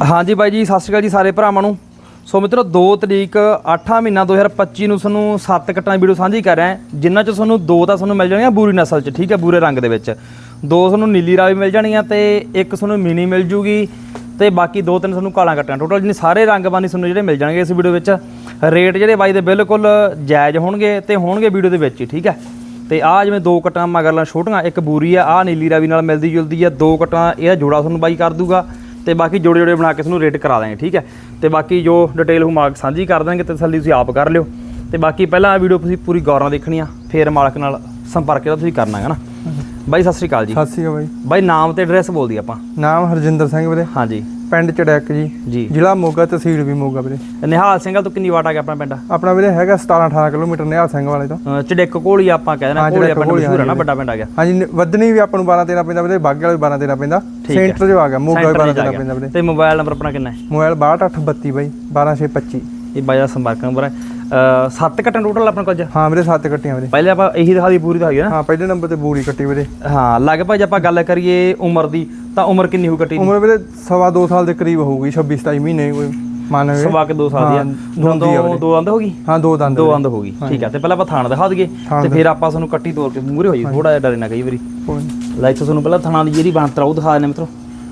ਹਾਂਜੀ ਬਾਈ ਜੀ ਸਤਿ ਸ਼੍ਰੀ ਅਕਾਲ ਜੀ ਸਾਰੇ ਭਰਾਵਾਂ ਨੂੰ। ਸੋ ਮਿੱਤਰੋ 2 ਤਰੀਕ 8 ਮਹੀਨਾ 2025 ਨੂੰ ਤੁਹਾਨੂੰ ਸੱਤ ਕੱਟਾਂ ਵੀਡੀਓ ਸਾਂਝੀ ਕਰ ਰਿਹਾ ਹਾਂ, ਜਿਨ੍ਹਾਂ ਚ ਤੁਹਾਨੂੰ ਦੋ ਤਾਂ ਤੁਹਾਨੂੰ ਮਿਲ ਜਾਣਗੀਆਂ ਬੂਰੀ ਨਸਲ ਚ ਠੀਕ ਹੈ ਬੂਰੇ ਰੰਗ ਦੇ ਵਿੱਚ। ਦੋ ਤੁਹਾਨੂੰ ਨੀਲੀ ਰਾਵੀ ਮਿਲ ਜਾਣਗੀਆਂ ਤੇ ਇੱਕ ਤੁਹਾਨੂੰ ਮਿਨੀ ਮਿਲ ਜੂਗੀ ਤੇ ਬਾਕੀ ਦੋ ਤਿੰਨ ਤੁਹਾਨੂੰ ਕਾਲਾਂ ਕੱਟਾਂ। ਟੋਟਲ ਜਿਹਨੇ ਸਾਰੇ ਰੰਗ ਬਾਨੀ ਤੁਹਾਨੂੰ ਜਿਹੜੇ ਮਿਲ ਜਾਣਗੇ ਇਸ ਵੀਡੀਓ ਵਿੱਚ। ਰੇਟ ਜਿਹੜੇ ਬਾਈ ਦੇ ਬਿਲਕੁਲ ਜਾਇਜ਼ ਹੋਣਗੇ ਤੇ ਹੋਣਗੇ ਵੀਡੀਓ ਦੇ ਵਿੱਚ ਹੀ ਠੀਕ ਹੈ। ਤੇ ਆ ਜਿਵੇਂ ਦੋ ਕਟਾਂ ਮਗਰਲਾਂ ਛੋਟੀਆਂ ਇੱਕ ਬੂਰੀ ਆ ਆ ਨੀਲੀ ਰਾਵੀ ਨਾਲ ਮਿਲਦੀ ਜੁਲਦੀ ਆ ਦੋ ਕਟਾਂ ਇਹਦਾ ਜੋੜਾ ਤੁਹਾਨੂੰ ਬਾਈ ਕਰ ਦੂਗਾ। ਤੇ ਬਾਕੀ ਜੋੜੇ ਜੋੜੇ ਬਣਾ ਕੇ ਤੁਹਾਨੂੰ ਰੇਟ ਕਰਾ ਦਾਂਗੇ ਠੀਕ ਹੈ? ਤੇ ਬਾਕੀ ਜੋ ਡਿਟੇਲ ਹੋ ਮਾਰਕ ਸਾਂਝੀ ਕਰ ਦਾਂਗੇ ਤੇ ਤਸੱਲੀ ਤੁਸੀਂ ਆਪ ਕਰ ਲਿਓ। ਤੇ ਬਾਕੀ ਪਹਿਲਾਂ ਆ ਵੀਡੀਓ ਤੁਸੀਂ ਪੂਰੀ ਗੌਰ ਨਾਲ ਦੇਖਣੀ ਆ ਫੇਰ ਮਾਲਕ ਨਾਲ ਸੰਪਰਕ ਜਿਹੜਾ ਤੁਸੀਂ ਕਰਨਾ ਹੈ ਨਾ ਬਾਈ ਸਤਿ ਸ੍ਰੀ ਅਕਾਲ ਜੀ। ਸਤਿ ਸ਼੍ਰੀ ਅਕਾਲ ਬਾਈ। ਬਾਈ ਨਾਮ ਤੇ ਐਡਰੈਸ ਬੋਲ ਦੀ ਆਪਾਂ। ਨਾਮ ਹਰਜਿੰਦਰ ਸਿੰਘ ਵੀਰੇ। ਹਾਂਜੀ। ਪਿੰਡ ਚੜੈਕ ਜੀ। ਜੀ। ਜ਼ਿਲ੍ਹਾ ਮੋਗਾ ਤਹਿਸੀਲ ਵੀ ਮੋਗਾ ਵੀਰੇ। ਨਿਹਾਲ ਸਿੰਘਲ ਤੋਂ ਕਿੰਨੀ ਵਾਟ ਆ ਗਿਆ ਆਪਣਾ ਪਿੰਡ? ਆਪਣਾ ਵੀਰੇ ਹੈਗਾ 17 18 ਕਿਲੋਮੀਟਰ ਨਿਹਾਲ ਸਿੰਘ ਵਾਲੇ ਤੋਂ। ਅਹ ਚੜਿੱਕ ਕੋਲੀ ਆਪਾਂ ਕਹਿੰਦੇ ਨੇ ਹਾਂ, ਕੋਲੀ ਚੜਿੱਕ ਪਿੰਡ ਕੋਲੀ, ਮਸ਼ਹੂਰ ਹੈ ਨਾ। ਵੱਡਾ ਪਿੰਡ ਆ ਗਿਆ। ਹਾਂਜੀ ਨ- ਵਧਣੀ ਵੀ ਆਪਾਂ ਨੂੰ 12 13 ਪੈਂਦਾ ਵੀਰੇ ਬਾਗੇ ਵਾਲੇ 12 13 ਪੈਂਦਾ ਠੀਕ ਹੈ। ਸੈਂਟਰ 'ਚ ਆ ਗਿਆ ਮੋਗਾ ਵੀ Center 12 ਚ ਆ 13 ਗਿਆ। ਪੈਂਦਾ ਵੀਰੇ। ਤੇ ਮੋਬਾਈਲ ਨੰਬਰ ਆਪਣਾ ਕਿੰਨਾ ਹੈ? ਮੋਬਾਈਲ 6232 ਬਾਈ 12625 ਇਹ ਦਾ ਸੰਪਰਕ ਨੰਬਰ ਹੈ। ਸੱਤ ਕੱਟਾਂ ਟੋਟਲ ਆਪਣੇ ਕੋਲ ਅੱਜ? ਹਾਂ ਵੀਰੇ ਸੱਤ ਕੱਟੀਆਂ ਵੀਰੇ। ਪਹਿਲੇ ਆਪਾਂ ਇਹੀ ਦਿਖਾ ਦੀ ਪੂਰੀ ਦਿਖਾਈ ਹੈ ਨਾ? ਹਾਂ ਪਹਿਲੇ ਨੰਬਰ ਤੇ ਬੂਰੀ ਕੱਟੀ ਵੀਰੇ। ਹਾਂ ਲਗਭਗ ਜੇ ਆਪਾਂ ਗੱਲ ਕਰੀਏ ਉਮਰ ਦੀ ਤਾਂ ਉਮਰ ਕਿੰਨੀ ਹੋ ਕੱਟੀ ਦੀ? ਉਮਰ ਵੀਰੇ ਸਵਾ 2 ਸਾਲ ਦੇ ਕਰੀਬ ਹੋਊਗੀ 26 27 ਮਹੀਨੇ ਕੋਈ ਮੰਨ ਲਓ ਸਵਾ ਕੇ 2 ਸਾਲ ਦੀ ਆ। ਹਾਂ, ਦੋ ਹੁੰਦੀ ਆ ਵੀਰੇ। ਦੋ ਅੰਦ ਹੋ ਗਈ? ਹਾਂ ਦੋ ਦੰਦ ਦੋ ਅੰਦ ਹੋ ਗਈ। ਠੀਕ ਆ ਤੇ ਪਹਿਲਾਂ ਆਪਾਂ ਥਾਣ ਦਿਖਾ ਦਈਏ ਥਾਣ ਤੇ ਫਿਰ ਆਪਾਂ ਤੁਹਾਨੂੰ ਕੱਟੀ ਤੋੜ ਕੇ ਮੂਹਰੇ ਹੋ ਜੀ ਥੋੜਾ ਜਿਹਾ ਡਰੇ ਨਾ ਕਈ ਵਾਰੀ। ਕੋਈ ਨੀ। ਲਾਈਕ ਤੁਹਾਨੂੰ ਪਹਿਲਾਂ ਥਾਣਾ ਦੀ ਜਿਹੜੀ ਬਣਤਰ ਆ ਉਹ ਦਿਖਾ ਦਿੰਦੇ ਮਿੱਤਰੋ।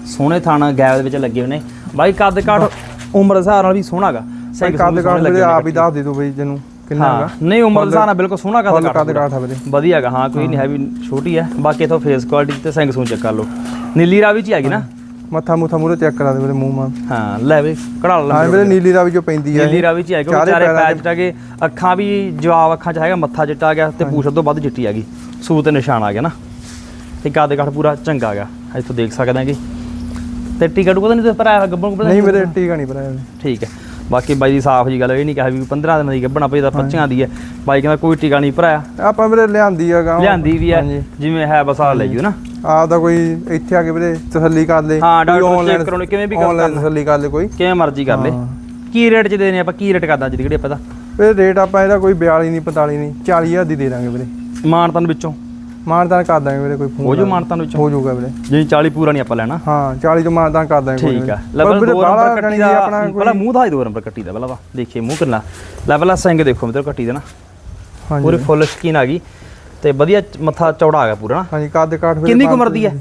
ਸੋਹਣੇ ਥਾਣਾ ਗੈਪ ਦੇ ਵਿੱਚ ਲੱਗੇ ਹੋਏ ਨੇ। ਬਾਈ ਕੱਦ ਕਾਠ ਉਮਰ ਦੇ ਹਿਸਾਬ ਨਾਲ ਵੀ ਸੋਹਣਾਗਾ ਬਾਈ ਕੱਦ ਕਾਠ ਵੀਰੇ ਆਪ ਹੀ ਦੱਸ ਦੇ ਦੋ ਬਈ ਜਿਹਨੂੰ ਕਿੰਨਾ ਹਾਂ ਹੈਗਾ। ਨਹੀਂ ਉਮਰ ਦੇ ਨਾਲ ਬਿਲਕੁਲ ਸੋਹਣਾ ਕੱਦ ਕਾਠ ਕੱਦ ਕਾਠ ਆ ਵੀਰੇ। ਵਧੀਆਗਾ ਹਾਂ ਕੋਈ ਨਹੀਂ ਹੈ ਵੀ ਛੋਟੀ ਹੈ। ਬਾਕੀ ਇਥੋਂ ਫੇਸ ਕੁਆਲਿਟੀ ਤੇ ਸਿੰਘ ਸੂੰ ਚੈੱਕ ਕਰ ਲਓ। ਨੀਲੀ ਰਾਵੀ ਚ ਹੀ ਹੈਗੀ ਨਾ? ਮੱਥਾ ਮੁੱਥਾ ਮੂਰੇ ਚੈੱਕ ਕਰਾ ਦੇ ਵੀਰੇ ਮੂੰਹ ਮਾਂ ਹਾਂ ਲੈ ਵੀ ਕੜਾ ਲੈ ਹਾਂ ਵੀਰੇ ਨੀਲੀ ਰਾਵੀ ਜੋ ਪੈਂਦੀ ਹੈ। ਨੀਲੀ ਰਾਵੀ ਚ ਹੀ ਹੈਗਾ ਚਾਰੇ ਚਾਰੇ ਪੈਰਾਂ ਪੈਰ ਚਟਾਗੇ ਅੱਖਾਂ ਵੀ ਜਵਾਬ ਅੱਖਾਂ ਚ ਹੈਗਾ ਮੱਥਾ ਚਿੱਟਾ ਗਿਆ ਤੇ ਪੂਛ ਤੋਂ ਵੱਧ ਚਿੱਟੀ ਹੈਗੀ ਸੂ ਤੇ ਨਿਸ਼ਾਨ ਆ ਗਿਆ ਨਾ। ਤੇ ਕੱਦ ਕਾਠ ਪੂਰਾ ਚੰਗਾ ਗਿਆ। ਇੱਥੋਂ ਦੇਖ ਸਕਦੇ ਹੈਗੇ ਤੇ ਟਿਕਟ ਟੁਕਟ ਨਹੀਂ ਤੇ ਭਰਾਇਆ ਗੱਬਣ ਗੁੱਬਣ ਨਹੀਂ ਵੀਰੇ ਟੀਕਾ ਨਹੀਂ ਭਰਾਇਆ। ਠੀਕ ਹੈ। ਬਾਕੀ ਬਾਈ ਦੀ ਸਾਫ਼ ਜੀ ਗੱਲ ਇਹ ਨਹੀਂ ਕਿਹਾ ਵੀ 15 ਦਿਨਾਂ ਦੀ ਗੱਬਣਾ ਪਈ ਤਾਂ 25 ਦੀ ਹੈ। ਬਾਈ ਕਹਿੰਦਾ ਕੋਈ ਟਿਕਾ ਨਹੀਂ ਭਰਾਇਆ। ਆਪਾਂ ਵੀਰੇ ਲਿਆਂਦੀ ਆ ਗਾਂ ਲਿਆਂਦੀ ਵੀ ਹੈ। ਜਿਵੇਂ ਹੈ ਬਸ ਆ ਲੈ ਜੂ ਨਾ। ਆਪ ਦਾ ਕੋਈ ਇੱਥੇ ਆ ਕੇ ਵੀਰੇ ਤਸੱਲੀ ਕਰ ਲੇ। ਹਾਂ, ਡਾਕਟਰ check ਕਰਾਉਣੀ, ਕਿਵੇਂ ਵੀ ਕਰ ਆਨਲਾਈਨ ਤਸੱਲੀ ਕਰ ਲੇ ਕੋਈ। ਕਿਵੇਂ ਮਰਜ਼ੀ ਕਰ ਲੈ। ਕੀ ਰੇਟ ਚ ਦੇਣੇ ਆਪਾਂ ਕੀ ਰੇਟ ਕਰਦਾ ਘੜੀ ਆਪਾਂ ਦਾ? ਵੀਰੇ ਰੇਟ ਆਪਾਂ ਇਹਦਾ ਕੋਈ 42 ਨਹੀਂ 45 ਨਹੀਂ 40000 ਦੀ ਦੇ ਦਾਂਗੇ ਵੀਰੇ। ਮਾਨਤਨ ਵਿੱਚੋਂ। ਮਾਨਦਾਨ ਕਰ ਦਾਂਗੇ ਵੀਰੇ ਕੋਈ ਫੋਨ ਹੋ ਜੋ ਮਾਨਤਨ ਵਿੱਚੋਂ? ਹੋ ਜਾਊਗਾ ਵੀਰੇ। ਜਿਵੇਂ 40 ਪੂਰਾ ਨਹੀਂ ਆਪਾਂ ਲੈਣਾ। ਹਾਂ 40 ਤੋਂ ਮਾਨਦਾਨ ਕਰ ਦਾਂਗੇ ਕੋਈ ਠੀਕ। ਆ। ਲੈਵਲ ਵੀਰੇ 2 ਬਾਹਲਾ ਨੰਬਰ ਕੱਟੀ ਦਾ ਪਹਿਲਾਂ ਮੂੰਹ ਦਾ ਹੀ 2 ਨੰਬਰ ਕੱਟੀ ਦਾ ਪਹਿਲਾਂ ਵਾ ਦੇਖੀਏ ਮੂੰਹ ਕਿੰਨਾ। ਲੈਵਲ ਆ ਸਿੰਘ ਦੇਖੋ ਮੇਰੇ ਕੱਟੀ ਦਾ ਨਾ। ਹਾਂਜੀ। ਪੂਰੀ ਫੁੱਲ ਸਕੀਨ ਆ ਗਈ। ਤੇ ਵਧੀਆ ਮੱਥਾ ਚੌੜਾ ਆ ਗਿਆ ਪੂਰਾ ਨਾ। ਹਾਂਜੀ ਕੱਦ ਕਾਠ ਕਿੰਨੀ ਉਮਰ ਦੀ ਹੈ?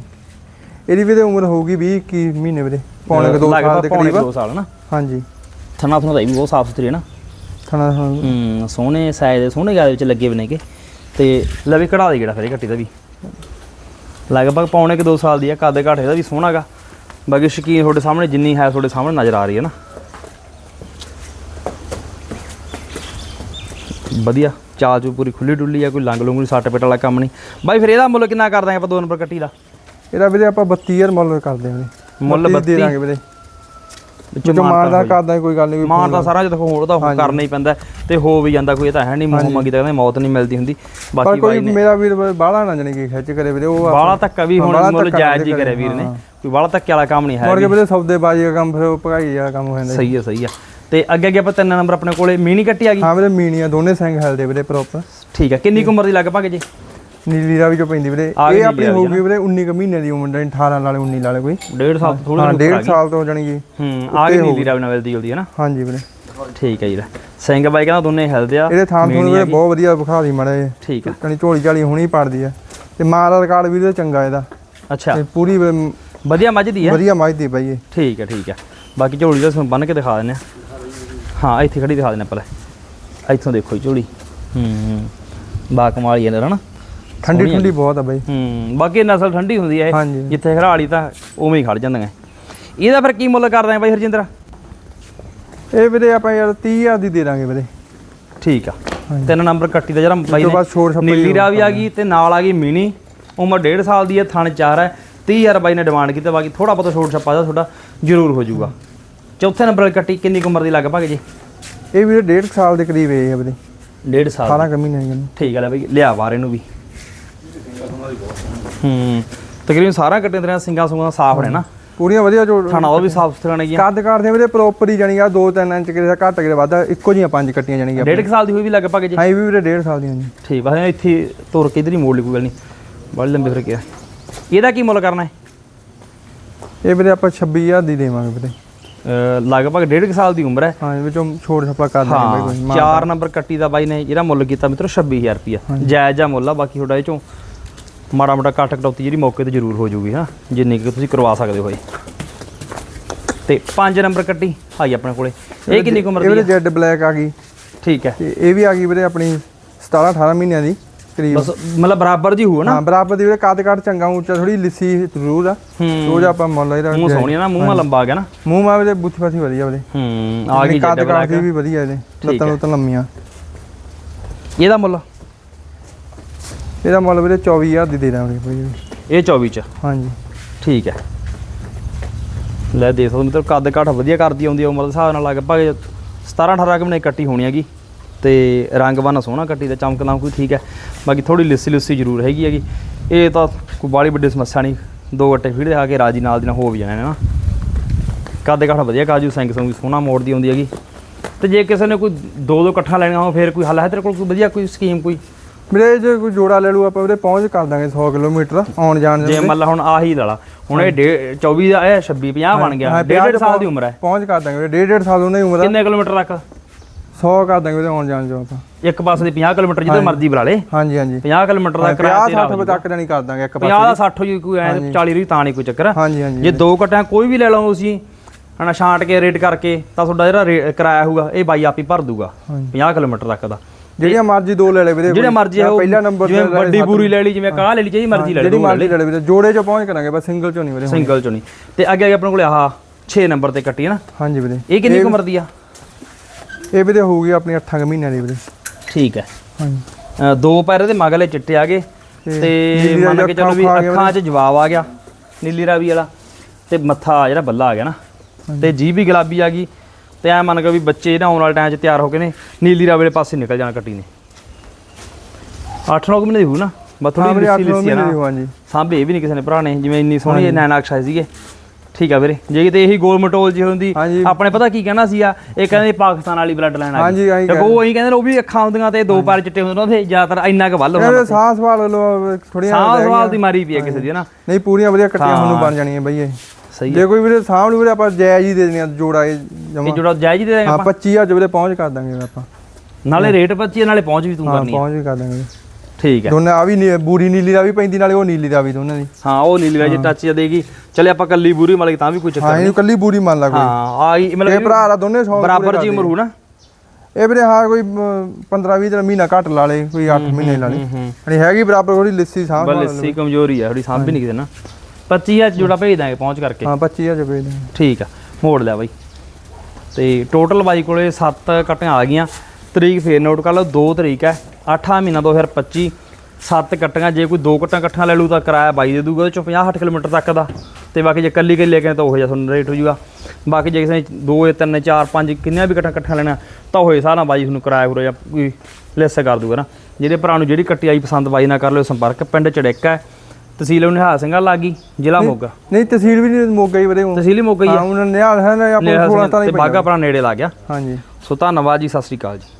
ਇਹਦੀ ਵੀਰੇ ਉਮਰ ਹੋਊਗੀ 20 21 ਮਹੀਨੇ ਵੀਰੇ। ਪੌਣੇ ਕੁ ਦੋ ਲਗਭਗ ਸਾਲ ਦੇ ਕਰੀਬ ਕੁ ਦੋ ਸਾਲ ਨਾ। ਹਾਂਜੀ। ਥਣਾ ਥਣਾ ਦਾ ਵੀ ਬਹੁਤ ਸਾਫ਼ ਸੁਥਰੀ ਹੈ ਨਾ। ਥਣਾ ਥਣਾ ਹੂੰ ਸੋਹਣੇ ਸਾਈਜ਼ ਦੇ ਸੋਹਣੇ ਗਾਲੇ ਵਿੱਚ ਲੱਗੇ ਕੇ ਤੇ ਲਵੇ ਕਢਾ ਦੇ ਜਿਹੜਾ ਫਿਰ ਇਹ ਕੱਟੀ ਦਾ ਵੀ। ਲਗਭਗ ਪੌਣੇ ਕਿ 2 ਸਾਲ ਦੀ ਹੈ ਕੱਦ ਘਾਟ ਇਹਦਾ ਵੀ ਸੋਹਣਾਗਾ ਬਾਕੀ ਸ਼ਕੀਨ ਤੁਹਾਡੇ ਸਾਹਮਣੇ ਜਿੰਨੀ ਹੈ ਤੁਹਾਡੇ ਸਾਹਮਣੇ ਨਜ਼ਰ ਆ ਰਹੀ ਹੈ ਨਾ। ਵਧੀਆ ਚਾਲ ਚੂ ਪੂਰੀ ਖੁੱਲੀ ਡੁੱਲੀ ਆ ਕੋਈ ਲੰਗ ਲੁੰਗ ਨਹੀਂ ਸੱਟ ਪਿੱਟ ਵਾਲਾ ਕੰਮ ਨਹੀਂ ਬਾਈ ਫਿਰ ਇਹਦਾ ਮੁੱਲ ਕਿੰਨਾ ਕਰ ਦਾਂਗੇ ਆਪਾਂ ਦੋ ਨੰਬਰ ਕੱਟੀ ਦਾ? ਇਹਦਾ ਵੀਰੇ ਆਪਾਂ 32000 ਮੁੱਲ ਕਰਦੇ ਹਾਂ ਵੀਰੇ ਮੁੱਲ 32 ਦੇ 32 ਦਾਂਗੇ ਵੀਰੇ। ਵਿੱਚੋਂ ਜੋ ਮਾਨਤਾ ਮਾਨਦਾਨ ਕਰ ਦਾਂਗੇ ਕੋਈ ਗੱਲ ਨਹੀਂ ਤਾਂ ਸਾਰਾ ਜਦੋਂ ਹੋਰ ਤਾਂ ਕਰਨਾ ਹੀ ਪੈਂਦਾ ਤੇ ਹੋ ਵੀ ਜਾਂਦਾ ਕੋਈ ਇਹ ਤਾਂ ਹੈ ਨਹੀਂ ਮੂੰਹ ਮੰਗੀ ਤਾਂ ਕਹਿੰਦੇ ਮੌਤ ਨਹੀਂ ਮਿਲਦੀ ਹੁੰਦੀ ਬਾਕੀ ਕੋਈ ਮੇਰਾ ਵੀਰ ਬਾਹਲਾ ਨਾ ਜਾਣੀ ਕਿ ਖਿੱਚ ਕਰੇ ਵੀਰੇ ਉਹ ਬਾਲਾ ਧੱਕਾ ਵੀ ਹੁਣ ਬਾਹਲਾ ਮੁੱਲ ਜਾਇਜ਼ ਹੀ ਕਰੇ, ਵੀਰ ਨੇ। ਕੋਈ ਬਾਲਾ ਧੱਕੇ ਵਾਲਾ ਕੰਮ ਨਹੀਂ ਹੈ ਮੁੜ ਕੇ ਵੀਰੇ ਸੌਦੇਬਾਜ਼ੀ ਦਾ ਕੰਮ ਫਿਰ ਉਹ ਭਗਾਈ ਵਾਲਾ ਕੰਮ ਹੋ ਜਾਂਦਾ ਜੀ। ਸਹੀ ਹੈ ਸਹੀ ਹੈ। ਤੇ ਅੱਗੇ ਅੱਗੇ ਆਪਾਂ ਤਿੰਨ ਨੰਬਰ ਆਪਣੇ ਕੋਲੇ ਮੀਨੀ ਕੱਟੀ ਆ ਗਈ? ਹਾਂ ਵੀਰੇ ਮੀਨੀਆਂ ਦੋਨੇ ਸਿੰਘ ਹੈਲਦੇ ਵੀਰੇ ਪ੍ਰੋਪਰ ਠੀਕ ਹੈ ਕਿੰਨੀ ਕੁ ਉਮਰ ਦੀ ਲਗਭਗ ਜੀ? ਨੀਲੀ ਦਾ ਵੀ ਜੋ ਪੈਂਦੀ ਵੀਰੇ। ਆ ਗਈ ਇਹ ਨੀਲੀ ਆਪਣੀ ਰਾਵੀ ਹੋਊਗੀ ਵੀਰੇ 19 ਕੁ ਮਹੀਨੇ ਦੀ ਉਮਰ ਦਾ 18 ਨਾਲੇ 19 ਨਾਲੇ ਕੋਈ। ਡੇਢ ਸਾਲ ਥੋੜੀ ਹਾਂ 1.5 ਸਾਲ ਤੋਂ ਜਾਣੀ ਕਿ ਹੂੰ ਆ ਗਈ ਨੀਲੀ ਰਾਵੀ ਨਾਲ ਮਿਲਦੀ ਜੁਲਦੀ ਹੈ ਨਾ। ਹਾਂਜੀ ਵੀਰੇ। ਠੀਕ ਹੈ ਜੀ। ਸਿੰਘ ਬਾਈ ਕਹਿੰਦਾ ਦੋਨੇ ਹਿਲਦੇ ਆ ਇਹਦੇ ਥਾਂ ਤੋਂ ਮੀਣੀ ਵੀਰੇ। ਬਹੁਤ ਵਧੀਆ ਵਿਖਾ ਦੀ ਮੜੇ ਠੀਕ ਹੈ ਜਾਣੀ ਝੋਲੀ ਝਾਲੀ ਹੁਣੀ ਪੜਦੀ ਆ। ਤੇ ਮਾਂ ਦਾ ਰਿਕਾਰਡ ਵੀ ਇਹਦਾ ਚੰਗਾ ਇਹਦਾ। ਅੱਛਾ। ਤੇ ਪੂਰੀ ਵੀਰੇ ਵਧੀਆ ਮੱਝ ਦੀ ਹੈ ਵਧੀਆ ਮੱਝ ਦੀ ਬਾਈ ਇਹ। ਠੀਕ ਹੈ ਠੀਕ ਹੈ ਬਾਕੀ ਝੋਲੀ ਦਾ ਤੁਹਾਨੂੰ ਬੰਨ ਕੇ ਦਿਖਾ ਦਿੰਦੇ ਆ। ਹਾਂ ਇੱਥੇ ਖੜੀ ਦਿਖਾ ਦਿੰਦੇ ਆ ਪਹਿਲਾਂ ਇੱਥੋਂ ਦੇਖੋ ਜੀ ਝੋਲੀ। ਹੂੰ ਬਾ ਕਮਾਲ ਹੀ ਹੈ ਨਾ। ਠੰਡੀ ਠੰਡੀ ਬਹੁਤ ਆ ਬਾਈ। ਹੂੰ ਬਾਕੀ ਨਸਲ ਠੰਡੀ ਹੁੰਦੀ ਹੈ ਇਹ। ਜਿੱਥੇ ਖਰਾਲੀ ਤਾਂ ਉਵੇਂ ਹੀ ਖੜ ਜਾਂਦੀਆਂ ਇਹਦਾ ਫਿਰ ਕੀ ਮੁੱਲ ਕਰਦੇ ਆ ਬਾਈ ਹਰਜਿੰਦਰ? ਇਹ ਵੀਰੇ ਆਪਾਂ ਯਾਰ 30000 ਦੀ ਦੇ ਦਾਂਗੇ ਵੀਰੇ। ਠੀਕ ਆ। ਤਿੰਨ ਨੰਬਰ ਕੱਟੀ ਦਾ ਜਿਹੜਾ ਬਾਈ ਨੇ ਬਾਅਦ ਛੋੜ ਛੱਪੜ ਨੀਲੀ ਰਾਵੀ ਆ ਗਈ ਤੇ ਨਾਲ ਆ ਗਈ ਮਿਨੀ ਉਮਰ 1.5 ਸਾਲ ਦੀ ਹੈ ਥਣ 4 ਹੈ 30000 ਬਾਈ ਨੇ ਡਿਮਾਂਡ ਕੀਤੀ ਬਾਕੀ ਥੋੜਾ ਬਹੁਤਾ ਛੋਟ ਛੱਪਾ ਦਾ ਤੁਹਾਡਾ ਜ਼ਰੂਰ ਹੋ ਜਾਊਗਾ। ਚੌਥੇ ਨੰਬਰ ਵਾਲੀ ਕੱਟੀ ਕਿੰਨੀ ਉਮਰ ਦੀ ਲਗਭਗ ਜੀ? ਇਹ ਵੀਰੇ 1.5 ਸਾਲ ਦੇ ਕਰੀਬ ਆ ਵੀਰੇ। 1.5 ਸਾਲ। 18 ਕੁ ਮਹੀਨੇ ਦੀ ਠੀਕ ਹੈ ਲੈ ਬਾਈ ਲਿਆ ਬਾਹਰ ਇਹਨੂੰ ਵੀ। ਹੂੰ। ਤਕਰੀਬਨ ਸਾਰਾ ਕੱਟੇ ਤੇਰਾ ਸਿੰਗਾ ਸੁੰਗਾ ਸਾਫ਼ ਨੇ ਨਾ। ਪੂਰੀਆਂ ਵਧੀਆ ਜੋ ਥਾਣਾ ਉਹ ਵੀ ਸਾਫ਼ ਸੁਥਰਾ ਨੇ ਗਿਆ। ਕੱਦ ਕਾਠ ਦੇ ਵੀਰੇ ਪ੍ਰੋਪਰ ਹੀ ਜਾਣੀ ਆ 2-3 ਇੰਚ ਕਿਤੇ ਦਾ ਘੱਟ ਕਿਤੇ ਵੱਧ ਇੱਕੋ ਜੀਆਂ ਪੰਜ ਕੱਟੀਆਂ ਜਾਣੀਆਂ ਡੇਢ ਕੁ ਸਾਲ ਦੀ ਹੋਈ ਵੀ ਲਗਭਗ ਜੀ ਹਾਂ ਵੀ ਵੀਰੇ 1.5 ਸਾਲ ਦੀਆਂ ਜੀ ਠੀਕ ਬਸ ਇੱਥੇ ਤੁਰ ਕੇ ਇਧਰ ਹੀ ਮੋੜ ਲਈ ਕੋਈ ਗੱਲ ਨਹੀਂ। ਬੜੀ ਲੰਬੇ ਫਿਰ ਗਿਆ ਇਹਦਾ ਕੀ ਮੁੱਲ ਕਰਨਾ ਹੈ? ਇਹ ਵੀਰੇ ਆਪਾਂ 26000 ਦੀ ਦੇਵਾਂਗੇ ਵੀਰੇ। ਲਗਭਗ ਡੇਢ ਕੁ ਸਾਲ ਦੀ ਉਮਰ ਹੈ। ਹਾਂ ਵਿੱਚੋਂ ਛੋੜ ਛਪਾ ਕਰ ਦਾਂਗੇ ਕੋਈ ਹਾਂ ਚਾਰ ਨੰਬਰ ਕੱਟੀ ਦਾ ਬਾਈ ਨੇ ਜਿਹੜਾ ਮੁੱਲ ਕੀਤਾ ਮਿੱਤਰੋ 26000 ਰੁਪਿਆ ਜਾਇਜ਼ ਆ ਮੁੱਲ ਆ ਬਾਕੀ ਤੁਹਾਡਾ ਇਹ ਚੋਂ ਮਾੜਾ ਮੋਟਾ ਕੱਟ ਕਟੌਤੀ ਜਿਹੜੀ ਮੌਕੇ ਤੇ ਜ਼ਰੂਰ ਹੋ ਜਾਊਗੀ ਹਾਂ। ਜਿੰਨੀ ਕਿ ਤੁਸੀਂ ਕਰਵਾ ਸਕਦੇ ਹੋ ਤੇ 5 ਨੰਬਰ ਕੱਟੀ ਆਈ ਆਪਣੇ ਕੋਲੇ। ਇਹ ਕਿੰਨੀ ਕੁ ਉਮਰ ਇਹ ਦੀ ਹੈ ਜੈਡ ਬਲੈਕ ਆ ਗਈ। ਠੀਕ ਹੈ। ਤੇ ਇਹ ਵੀ ਆ ਗਈ ਵੀਰੇ ਆਪਣੀ 17 18 ਮਹੀਨਿਆਂ ਦੀ ਕਰੀਬ। ਬਸ ਮਤਲਬ ਬਰਾਬਰ ਜੀ ਹੋਊ ਨਾ? ਹਾਂ ਬਰਾਬਰ ਦੀ ਵੀਰੇ ਕੱਦ ਕੱਦ ਚੰਗਾ ਉੱਚਾ ਥੋੜੀ ਲਿੱਸੀ ਜ਼ਰੂਰ ਆ। ਜਿਹਾ ਆਪਾਂ ਮੁੱਲ ਇਹਦਾ ਮੂੰਹ ਸੋਹਣੀ ਨਾ ਮੂੰਹ ਮਾ ਲੰਬਾ ਆ ਗਿਆ ਨਾ। ਮੂੰਹ ਮਾ ਵੀਰੇ ਬੁੱਥੀ ਬਾਥੀ ਵਧੀਆ ਵੀਰੇ। ਹੂੰ ਆ ਗਈ ਕੱਦ ਦੀ ਵੀ ਵਧੀਆ ਇਹਦੇ। ਲੱਤਾਂ ਲੁੱਤਾਂ ਲੰਮੀਆਂ। ਇਹਦਾ ਮੁੱਲ? ਇਹਦਾ ਮੁੱਲ ਵੀਰੇ 24000 ਦੀ ਦੇ ਦਾਂਗੇ ਜੀ। ਇਹ 24 ਚ? ਹਾਂਜੀ। ਠੀਕ ਹੈ। ਲੈ ਦੇਖ ਸਕਦੇ ਹੋ ਮਤਲਬ ਕੱਦ ਕਾਠ ਵਧੀਆ ਕਰਦੀ ਆਉਂਦੀ ਆ ਉਮਰ ਦੇ ਹਿਸਾਬ ਨਾਲ ਲਗਭਗ 17 18 ਕੁ ਮਹੀਨੇ ਕੱਟੀ ਹੋਣੀ ਹੈਗੀ। ਤੇ ਰੰਗ ਬਣਾ ਸੋਹਣਾ ਕੱਟੀ ਦਾ ਚਮਕਦਾ ਕੋਈ ਠੀਕ ਹੈ। ਬਾਕੀ ਥੋੜੀ ਲਿੱਸੀ ਲਿੱਸੀ ਜ਼ਰੂਰ ਹੈਗੀ ਹੈਗੀ। ਇਹ ਤਾਂ ਕੋਈ ਬਾਲੀ ਵੱਡੀ ਸਮੱਸਿਆ ਨਹੀਂ। ਦੋ ਗੱਟੇ ਫੀਡ ਦੇ ਆ ਕੇ ਰਾਜੀ ਨਾਲ ਦੀ ਨਾਲ ਹੋ ਵੀ ਜਾਣੇ ਨੇ ਨਾ। ਕੱਦ ਕਾਠ ਵਧੀਆ ਕਾਜੂ ਸਿੰਘ ਸੰਗ ਸੋਹਣਾ ਮੋੜਦੀ ਆਉਂਦੀ ਹੈਗੀ। ਤੇ ਜੇ ਕਿਸੇ ਨੇ ਕੋਈ ਦੋ ਦੋ ਇਕੱਠਾ ਲੈਣਾ ਹੋ ਫਿਰ ਕੋਈ ਹੱਲ ਹੈ ਤੇਰੇ ਕੋਲ? ਕੋਈ ਵਧੀਆ ਕੋਈ ਸਕੀਮ ਕੋਈ? ਵੀਰੇ ਜੇ ਕੋਈ ਜੋੜਾ ਲੈ ਲੂ ਆਪਾਂ ਵੀਰੇ ਪਹੁੰਚ ਕਰ ਦਾਂਗੇ 100 ਕਿਲੋਮੀਟਰ ਆਉਣ ਜਾਣ ਜੇ ਮੰਨ ਲਾ ਹੁਣ ਆਹੀ ਲਾਲਾ ਹੁਣ ਇਹ ਡੇ- 24 ਦਾ ਇਹ 26 50 ਬਣ ਗਿਆ ਡੇਢ ਡੇਢ ਸਾਲ ਦੀ ਉਮਰ ਹੈ। ਪਹੁੰਚ ਕਰ ਦਾਂਗੇ ਵੀਰੇ ਡੇਢ ਡੇਢ ਸਾਲ ਉਹਨਾਂ ਦੀ ਉਮਰ ਆ। ਕਿੰਨੇ ਕਿਲੋਮੀਟਰ ਤੱਕ? 100 ਕਰ ਦਾਂਗੇ ਵੀਰੇ ਆਉਣ ਜਾਣ ਜੋ ਆਪਾਂ। ਇੱਕ ਪਾਸੇ ਦੇ 50 ਕਿਲੋਮੀਟਰ ਜਿੱਥੇ ਮਰਜ਼ੀ ਬੁਲਾ ਲੇ। ਹਾਂਜੀ ਹਾਂਜੀ। 50 ਕਿਲੋਮੀਟਰ ਦਾ 50 ਕਿਰਾਇਆ ਤੇਰਾ 60 ਤੱਕ ਦਾ ਨਹੀਂ ਕਰ ਦਾਂਗੇ ਇੱਕ 50 ਦਾ 60 ਜੀ ਕੋਈ ਐ 40 ਰੀ ਤਾਂ ਨਹੀਂ ਕੋਈ ਚੱਕਰ। ਹਾਂਜੀ ਹਾਂਜੀ। ਜੇ ਦੋ ਕਟਾਂ ਕੋਈ ਵੀ ਲੈ ਲਓ ਤੁਸੀਂ ਹਨਾ ਛਾਂਟ ਕੇ ਰੇਟ ਕਰਕੇ ਤਾਂ ਤੁਹਾਡਾ ਜਿਹੜਾ ਰੇ- ਕਿਰਾਇਆ ਹੋਊਗਾ ਇਹ ਬਾਈ ਆਪ ਹੀ ਭਰ ਦੂਗਾ 50 ਕਿਲੋਮੀਟਰ ਤੱਕ ਦਾ। ਜਿਹੜੀਆਂ ਮਰਜ਼ੀ ਦੋ ਲੈ ਲੈ ਵੀਰੇ ਜਿਹੜੇ ਮਰਜ਼ੀ ਆ ਪਹਿਲਾ ਨੰਬਰ ਜਿਵੇਂ ਵੱਡੀ ਬੂਰੀ ਲੈ ਲਈ ਜਿਵੇਂ ਕਾਹ ਲੈ ਲਈ ਜਿਹੜੀ ਮਰਜ਼ੀ ਲੈ ਜਿਹੜੀ ਲਈ ਮਰਜ਼ੀ ਲੈ ਲੈ ਵੀਰੇ ਜੋੜੇ ਚੋਂ ਪਹੁੰਚ ਕਰਾਂਗੇ ਬਸ ਸਿੰਗਲ ਚੋਂ ਨਹੀਂ ਵੀਰੇ ਸਿੰਗਲ ਚੋਂ ਨਹੀਂ। ਤੇ ਅੱਗੇ ਅੱਗੇ ਆਪਣੇ ਕੋਲੇ ਆਹ 6 ਨੰਬਰ ਤੇ ਕੱਟੀ ਹੈ ਨਾ। ਹਾਂਜੀ ਵੀਰੇ। ਇਹ ਕਿੰਨੀ ਕੁ ਉਮਰ ਦੀ ਆ? ਇਹ ਵੀਰੇ ਹੋਊਗੀ ਆਪਣੀ 8 ਮਹੀਨਿਆਂ ਦੀ ਵੀਰੇ। ਠੀਕ ਹੈ। ਹਾਂਜੀ। ਦੋ ਪੈਰੇ ਦੇ ਮਗਲੇ ਚਿੱਟੇ ਆ ਗਏ। ਤੇ ਮੰਨ ਕੇ ਚਲੋ ਵੀ ਅੱਖਾਂ 'ਚ ਜਵਾਬ ਆ ਗਿਆ। ਨੀਲੀ ਰਾਵੀ ਵਾਲਾ। ਤੇ ਮੱਥਾ ਜਿਹੜਾ ਬੱਲਾ ਆ ਗਿਆ ਨਾ। ਤੇ ਜੀਭ ਵੀ ਗੁਲਾਬੀ ਆ ਗਈ। ਤੇ ਐ ਮੰਨ ਕੇ ਵੀ ਬੱਚੇ ਨਾ ਆਉਣ ਵਾਲੇ ਟਾਈਮ 'ਚ ਤਿਆਰ ਹੋ ਕੇ ਨੇ ਨੀਲੀ ਰਾਵੀ ਵਾਲੇ ਪਾਸੇ ਨਿਕਲ ਜਾਣਾ ਕੱਟੀ ਨੇ। 8-9 ਮਹੀਨੇ ਦੀ ਹੋਊ ਨਾ ਬਸ ਹਾਂ ਥੋੜੀ ਵੀਰੇ 8 ਲਿੱਸੀ ਲਿੱਸੀ ਨਾ। ਹਾਂਜੀ। ਸਾਂਭੇ ਵੀ ਨਹੀਂ ਕਿਸੇ ਨੇ ਭਰਾ ਨੇ ਜਿਵੇਂ ਇੰਨੀ ਸੋਹਣੀ ਇਹ ਨੈਣਾਕਸ਼ ਆਏ ਸੀਗੇ। ਠੀਕ ਆ ਵੀਰੇ ਜੇ ਕਿਤੇ ਇਹੀ ਗੋਲ ਮਟੋਲ ਜੀ ਹੁੰਦੀ। ਆਪਣੇ ਪਤਾ ਕੀ ਕਹਿਣਾ ਸੀ ਆ ਇਹ ਕਹਿੰਦੇ ਪਾਕਿਸਤਾਨ ਵਾਲੀ ਬਲੱਡ ਲਾਈਨ ਆ ਆਹੀ ਤੇ ਉਹ ਇਹੀ ਕਹਿੰਦੇ ਉਹ ਵੀ ਅੱਖਾਂ ਹੁੰਦੀਆਂ ਤੇ ਦੋ ਪੈਰ ਚਿੱਟੇ ਹੁੰਦੇ ਨੇ ਉਹਦੇ ਜ਼ਿਆਦਾਤਰ ਇੰਨਾ ਕੁ ਵੱਲ ਹੁੰਦਾ ਸਾਹ ਸਵਾਲ ਲੋ ਥੋੜੀਆਂ ਸਾਹ ਸਵਾਲ ਦੀ ਮਾਰੀ ਪਈ ਆ ਕਿਸੇ ਦੀ ਨਾ। ਨਹੀਂ ਪੂਰੀਆਂ ਵਧੀਆ ਕੱਟੀਆਂ ਤੁਹਾਨੂੰ ਬਣ ਜਾਣੀਆਂ ਬਈ ਇਹ। ਸਹੀ ਜੇ ਕੋਈ ਵੀਰੇ ਸਾਹਮਣੇ ਵੀਰੇ ਆਪਾਂ ਜਾਇਜ਼ ਹੀ ਦੇ ਦੇਣੀ ਆ ਜੋੜਾ ਇਹ ਜਮਾ। ਇਹ ਜੁੜਾ ਜਾਇਜ਼ ਹੀ ਦੇ ਦੇਗਾ ਹਾਂ 25000 ਵੀਰੇ ਪਹੁੰਚ ਕਰ ਦਾਂਗੇ ਆਪਾਂ। ਨਾਲੇ ਰੇਟ ਬੱਚੀ ਨਾਲੇ ਪਹੁੰਚ ਵੀ ਤੂੰ ਹਾਂ ਕਰਨੀ ਆ। ਪਹੁੰਚ ਵੀ ਕਰ ਦਾਂਗੇ। ਠੀਕ ਹੈ ਦੋਨੇ ਆ ਵੀ ਨੀ- ਬੂਰੀ ਨੀਲੀ ਦਾ ਵੀ ਪੈਂਦੀ ਨਾਲੇ ਉਹ ਨੀਲੀ ਦਾ ਵੀ ਦੋਨਾਂ ਦੀ। ਹਾਂ ਉਹ ਨੀਲੀ ਰਾਜੀ ਟੱਚ ਜਿਹਾ ਦੇਗੀ। ਚਲੇ ਆਪਾਂ ਕੱਲੀ ਬੂਰੀ ਮਲਕ ਤਾਂ ਵੀ ਕੋਈ ਚੱਕਰ ਹਾਂ ਇਹਨੂੰ ਕੱਲੀ ਬੂਰੀ ਮੰਨ ਲਾ ਕੋਈ। ਹਾਂ ਆਈ ਇਹ ਮਤਲਬ ਭਰਾ ਦਾ ਦੋਨੇ 100 ਬਰਾਬਰ ਜੀ ਉਮਰ ਹੋ ਨਾ। ਇਹ ਵੀਰੇ ਹਾਂ ਕੋਈ 15 20 ਦਿਨ ਮਹੀਨਾ ਘੱਟ ਲਾ ਲੇ ਕੋਈ 8 ਮਹੀਨੇ ਲਾ ਲੇ। ਹੂੰ ਯਾਨੀ ਹੈਗੀ ਬਰਾਬਰ ਥੋੜੀ ਲਿੱਸੀ ਸਾਹ ਬਲ ਲਿੱਸੀ ਕਮਜ਼ੋਰੀ ਆ ਥੋੜੀ ਸਾਂਭੀ ਨਹੀਂ ਕਿਤੇ ਨਾ। 25000 ਜੋੜਾ ਭੇਜ ਦਾਂਗੇ ਪਹੁੰਚ ਕਰਕੇ। ਹਾਂ 25000 ਰੁਪਏ ਦੇ ਠੀਕ ਆ ਮੋੜ ਲਿਆ ਬਾਈ। ਤੇ ਟੋਟਲ ਬਾਈ ਕੋਲੇ 7 ਕਟੀਆਂ ਆ ਗਈਆਂ। ਤਰੀਕ ਫੇਰ ਨੋਟ ਕਰ ਲਓ 2 ਤਰੀਕ ਹੈ 8 ਮਹੀਨਾ 2025 7 ਕਟੀਆਂ ਜੇ ਕੋਈ ਦੋ ਕਟਾਂ ਇਕੱਠਾ ਲੈ ਲੂ ਤਾਂ ਕਿਰਾਇਆ ਬਾਈ ਦੇ ਦੂਗਾ ਉਹ ਚੋਂ 50 60 ਕਿਲੋਮੀਟਰ ਤੱਕ ਦਾ। ਤੇ ਬਾਕੀ ਜੇ ਕੱਲੀ ਕੱਲੀ ਲੈ ਕੇ ਤਾਂ ਉਹ ਜਿਹਾ ਤੁਹਾਨੂੰ ਰੇਟ ਹੋ ਜਾਊਗਾ ਬਾਕੀ ਜੇ ਕਿਸੇ ਨੇ 2 3 4 5 ਕਿੰਨੀਆਂ ਵੀ ਕਟਾਂ ਇਕੱਠਾ ਲੈਣਾ ਤਾਂ ਹੋਏ ਸਾਰਾ ਬਾਈ ਤੁਹਾਨੂੰ ਕਿਰਾਇਆ ਹੋ ਜਾਂ ਕੋਈ ਲੈਸ ਕਰ ਦੂਗਾ ਨਾ। ਜਿਹੜੇ ਭਰਾ ਨੂੰ ਜਿਹੜੀ ਕੱਟੀ ਆਈ ਪਸੰਦ ਬਾਈ ਨਾਲ ਕਰ ਲਿਓ ਸੰਪਰਕ। ਪਿੰਡ ਚੜੇਕਾ ਹੈ ਤਹਿਸੀਲ ਨਿਹਾਲ ਸਿੰਘਾਂ ਲਾਗੀ ਜ਼ਿਲ੍ਹਾ ਮੋਗਾ। ਨਹੀਂ ਤਹਿਸੀਲ ਵੀ ਨਹੀਂ ਗਈ ਵੀਰੇ ਹੁਣ। ਤਹਿਸੀਲ ਹੀ ਮੋਗਾ ਹੀ ਹਾਂ ਉਹਨਾਂ ਨੇ ਨਿਹਾਲ ਹੈ ਨਾ ਆਪਾਂ 16 ਤਾਂ ਤੇ ਨਹੀਂ ਬਾਗਾ ਆਪਣਾ ਨੇੜੇ ਲੱਗ ਗਿਆ। ਹਾਂਜੀ। ਸੋ ਧੰਨਵਾਦ ਜੀ ਸਤਿ ਸ੍ਰੀ ਅਕਾਲ ਜੀ।